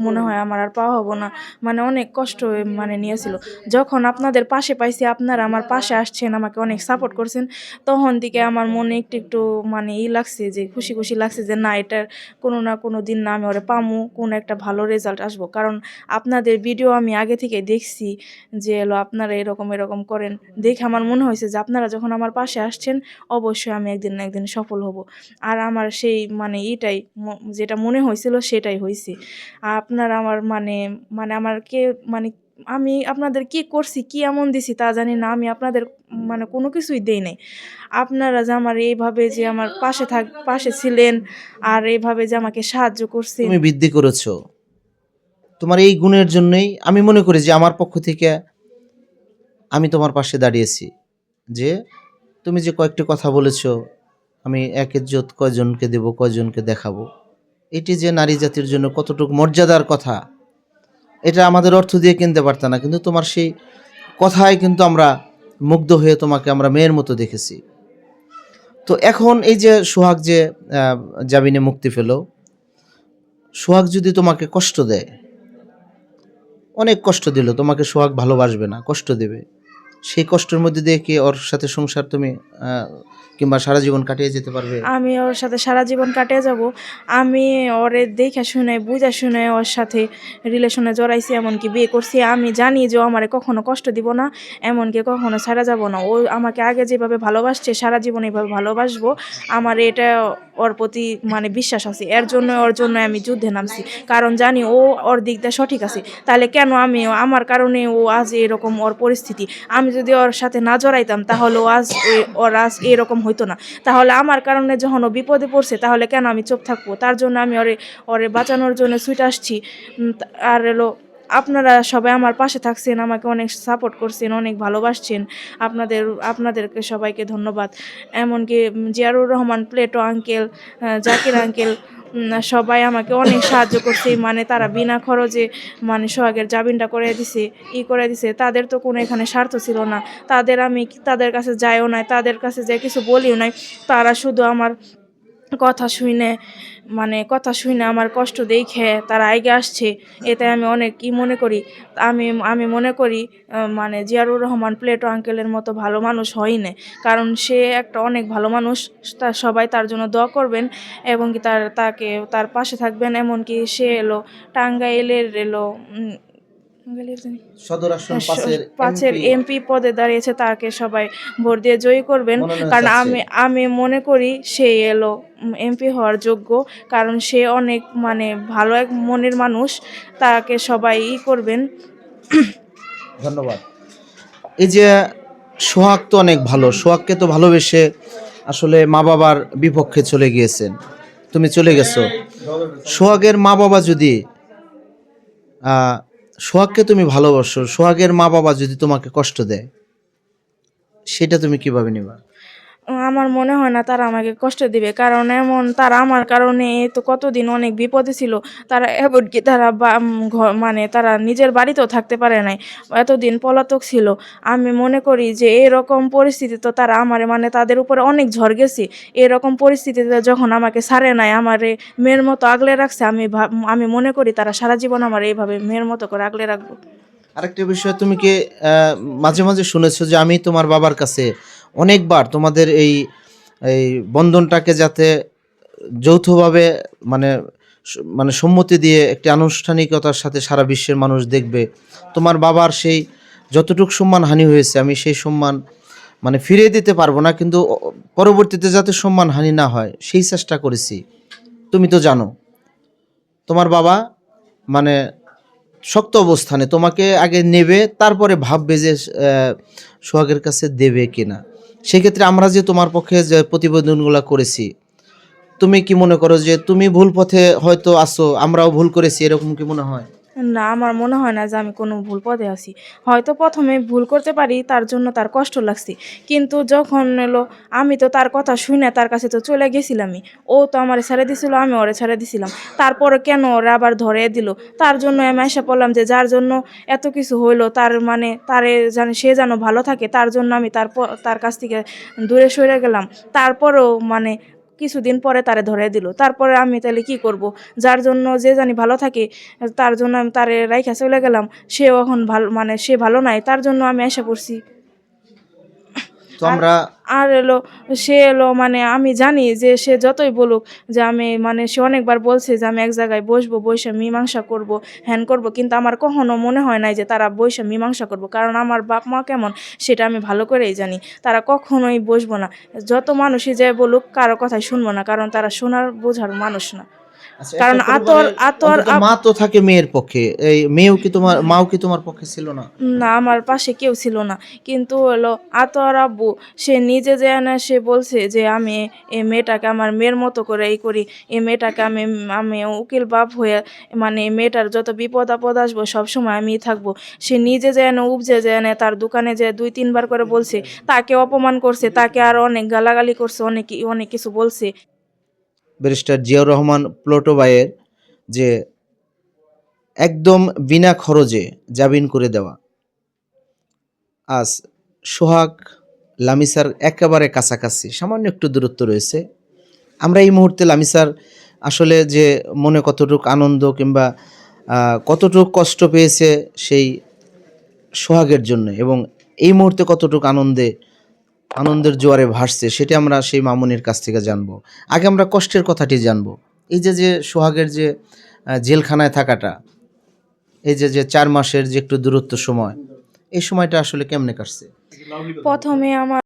মনে হয় আমার আর পাওয়া হব না। মানে অনেক কষ্ট মানে নিয়েছিল। যখন আপনাদের পাশে পাইছি আপনারা আমার পাশে আসছেন আমাকে অনেক সাপোর্ট করছেন তখন থেকে আমার মনে একটু একটু মানে ই লাগছে যে খুশি খুশি লাগছে যে না এটার কোনো না কোনো দিন না আমি ওরা পামু কোনো একটা ভালো রেজাল্ট আসব। কারণ আপনাদের ভিডিও আমি আগে থেকে দেখছি যে এলো আপনারা এরকম এরকম করেন। দেখে আমার মনে হয়েছে যে আপনারা যখন আমার পাশে আসছেন অবশ্যই আমি একদিন না একদিন সফল হব। আর আমার সেই মানে ইটাই ম- যেটা মনে হয়েছিল সেটাই হয়েছে। আপনারা আমার মানে মানে আমার কে মানে আমি আপনাদের কি করছি, কি এমন দিছি তা জানি না, আমি আপনাদের মানে কোনো কিছুই দেই নাই। আপনারা যে আমার এইভাবে যে আমার পাশে থাক, পাশে ছিলেন আর এইভাবে যে আমাকে সাহায্য করছেন। তুমি বৃদ্ধি করেছ। তোমার এই গুণের জন্যই আমি মনে করি যে আমার পক্ষ থেকে আমি তোমার পাশে দাঁড়িয়েছি। যে তুমি যে কয়েকটি কথা বলেছ, আমি এক ইজ্জত কয়জনকে দেব, কয়জনকে দেখাবো। এটি যে নারী জাতির জন্য কতটুকু মর্যাদার কথা, এটা আমাদের অর্থ দিয়ে কিনতে পারত না, কিন্তু তোমার সেই কথায় কিন্তু আমরা মুগ্ধ হয়ে তোমাকে আমরা মেয়ের মতো দেখেছি। তো এখন এই যে সোহাগ যে জামিনে মুক্তি পেল, সোহাগ যদি তোমাকে কষ্ট দেয়, অনেক কষ্ট দিল, তোমাকে সোহাগ ভালোবাসবে না, কষ্ট দেবে, সেই কষ্টের মধ্যে দিয়ে কি ওর সাথে সংসার তুমি কিংবা সারা জীবন কাটিয়ে যেতে পারবে? আমি ওর সাথে সারা জীবন কাটিয়ে যাব। আমি ওরে দেখে শুনে, বুঝে শুনে ওর সাথে রিলেশনে জড়াইছি, এমনকি বিয়ে করছি। আমি জানি যে আমারে কখনো কষ্ট দিব না, এমনকি কখনো ছাড়া যাব না। ও আমাকে আগে যেভাবে ভালোবাসছে, সারা জীবন এইভাবে ভালোবাসবো। আমার এটা ওর প্রতি মানে বিশ্বাস আছে। এর জন্য, ওর জন্য আমি যুদ্ধে নামছি। কারণ জানি ও ওর দিকটা সঠিক আছে। তাহলে কেন আমি আমার কারণে ও আজ এরকম ওর পরিস্থিতি? আমি যদি ওর সাথে না জড়াইতাম, তাহলে ও আজ ওর আজ এরকম হইতো না। তাহলে আমার কারণে যখন ও বিপদে পড়ছে, তাহলে কেন আমি চুপ থাকব? তার জন্য আমি ওরে ওরে বাঁচানোর জন্য সুইট আসছি। আর এলো, আপনারা সবাই আমার পাশে থাকছেন, আমাকে অনেক সাপোর্ট করছেন, অনেক ভালোবাসছেন। আপনাদের, আপনাদেরকে সবাইকে ধন্যবাদ। এমনকি Ziaur Rahman, Plato, uncle Zakir uncle সবাই আমাকে অনেক সাহায্য করছে মানে তারা বিনা খরচে মানে সোহাগের জামিনটা করে দিছে, ই করে দিছে। তাদের তো কোনো এখানে স্বার্থ ছিল না। তাদের আমি তাদের কাছে যাইও নাই, তাদের কাছে যে কিছু বলিও নাই, তারা শুধু আমার কথা শুনে মানে কথা শুনে আমার কষ্ট দেখে তারা আগে আসছে। এতে আমি অনেক কি মনে করি। আমি আমি মনে করি মানে জিয়ারুর রহমান প্লেটো আঙ্কেলের মতো ভালো মানুষ হয় না কারণ সে একটা অনেক ভালো মানুষ। তার সবাই তার জন্য দোয়া করবেন এবং কি তার, তাকে, তার পাশে থাকবেন। এমনকি সে এলো টাঙ্গাইলের এলো সদর আসন পাশের পাঁচের এমপি পদে দাঁড়িয়েছে তাকে সবাই ভোট দিয়ে জয়ী করবেন। কারণ আমি আমি মনে করি সে এলো এমপি হওয়ার যোগ্য কারণ সে অনেক মানে ভালো এক মনের মানুষ তাকে সবাই ই করবেন। ধন্যবাদ। এই যে সোহাগ তো অনেক ভালো সোহাগকে তো ভালোবেসে আসলে মা বাবার বিপক্ষে চলে গিয়েছেন। তুমি চলে গেছো। সোহাগের মা বাবা যদি আহ, সোহাগকে তুমি ভালোবাসো সোহাগের মা বাবা যদি তোমাকে কষ্ট দেয় সেটা তুমি কীভাবে নিবা? আমার মনে হয় না তারা আমাকে কষ্ট দিবে। কারণ এমন তারা আমার কারণে তো কতদিন অনেক বিপদে ছিল। তারা এমনকি তারা মানে তারা নিজের বাড়িতেও থাকতে পারে নাই। এতদিন পলাতক ছিল। আমি মনে করি যে এরকম পরিস্থিতি তো তারা আমারে মানে তাদের উপরে অনেক ঝড় গেছে। এরকম পরিস্থিতিতে যখন আমাকে সারে নাই, আমারে মেয়ের মতো আগলে রাখছে, আমি আমি মনে করি তারা সারা জীবন আমার এইভাবে মেয়ের মতো করে আগলে রাখব। আরেকটা বিষয় তুমি কি মাঝে মাঝে শুনেছো যে আমি তোমার বাবার কাছে অনেকবার তোমাদের এই এই বন্ধনটাকে যাতে যৌথভাবে মানে মানে সম্মতি দিয়ে একটি আনুষ্ঠানিকতার সাথে সারা বিশ্বের মানুষ দেখবে, তোমার বাবার সেই যতটুকু সম্মান হানি হয়েছে, আমি সেই সম্মান মানে ফিরিয়ে দিতে পারব না, কিন্তু পরবর্তীতে যাতে সম্মান হানি না হয়, সেই চেষ্টা করেছি। তুমি তো জানো, তোমার বাবা মানে শক্ত অবস্থানে তোমাকে আগে নেবে, তারপরে ভাববে যে সোহাগের কাছে দেবে কিনা। সেক্ষেত্রে আমরা যে তোমার পক্ষে যে প্রতিবেদনগুলো করেছি, তুমি কি মনে করো যে তুমি ভুল পথে হয়তো আসো আমরাও ভুল করেছি, এরকম কি মনে হয়? না, আমার মনে হয় না যে আমি কোনো ভুল পথে আছি। হয়তো প্রথমে ভুল করতে পারি, তার জন্য তার কষ্ট লাগছে। কিন্তু যখন এলো, আমি তো তার কথা শুনে তার কাছে তো চলে গেছিলামই। ও তো আমার ছেড়ে দিছিল, আমি ওরে ছেড়ে দিছিলাম। তারপরে কেন ওরা আবার ধরে দিল? তার জন্য আমি এসে পড়লাম যে যার জন্য এত কিছু হইল, তার মানে তারে জানে সে যেন ভালো থাকে, তার জন্য আমি তার তার কাছ থেকে দূরে সরে গেলাম। তারপরেও মানে কিছুদিন পরে তারে ধরে দিল। তারপরে আমি তাহলে কি করব? যার জন্য যে জানি ভালো থাকে, তার জন্য আমি তারে রাইখা চলে গেলাম। সেও এখন ভালো মানে সে ভালো নাই, তার জন্য আমি এসে পড়ছি। আর এলো, সে এলো মানে আমি জানি যে সে যতই বলুক যে আমি মানে সে অনেকবার বলছে যে আমি এক জায়গায় বসবো, বসে মীমাংসা করব, হ্যান করব, কিন্তু আমার কখনো মনে হয় নাই যে তারা বসে মীমাংসা করব। কারণ আমার বাপ মা কেমন, সেটা আমি ভালো করেই জানি। তারা কখনোই বসবো না। যত মানুষই যে বলুক, কারও কথাই শুনব না, কারণ তারা শোনার, বোঝার মানুষ না। কারণ আতর আতর মা তো থাকে মেয়ের পক্ষে। এই মেয়েও কি তোমার মাও কি তোমার পক্ষে ছিল না? না আমার পাশে কেউ ছিল না। কিন্তু হলো আতর আব্বু সে নিজে যে না সে বলছে যে আমি এই মেয়েটাকে আমার মেয়ের মতো করে এই করি। এই মেয়েটাকে আমি আমি উকিল বাপ হয়ে মানে মেয়েটার যত বিপদ আপদ আসব সবসময় আমি থাকব। সে নিজে যেন উপজে যেন তার দোকানে যে দুই তিনবার করে বলছে তাকে অপমান করছে তাকে আর অনেক গালাগালি করছে অনেক অনেক কিছু বলছে। ব্যারিস্টার জিয়াউর রহমান প্লোটো ভাইয়ের যে একদম বিনা খরচে জামিন করে দেওয়া। আজ সোহাগ লামিসার একেবারে কাছাকাছি, সামান্য একটু দূরত্ব রয়েছে। আমরা এই মুহূর্তে লামিসার আসলে যে মনে কতটুক আনন্দ কিংবা কতটুক কষ্ট পেয়েছে সেই সোহাগের জন্য এবং এই মুহূর্তে কতটুক আনন্দে আনন্দের জোয়ারে ভাসছে, সেটি আমরা সেই মামুনির কাছ থেকে জানব। আগে আমরা কষ্টের কথাটি জানব। এই যে যে সোহাগের যে জেলখানায় থাকাটা, এই যে যে চার মাসের যে একটু দূরত্ব সময়, এই সময়টা আসলে কেমনে কাটছে? প্রথমে আমার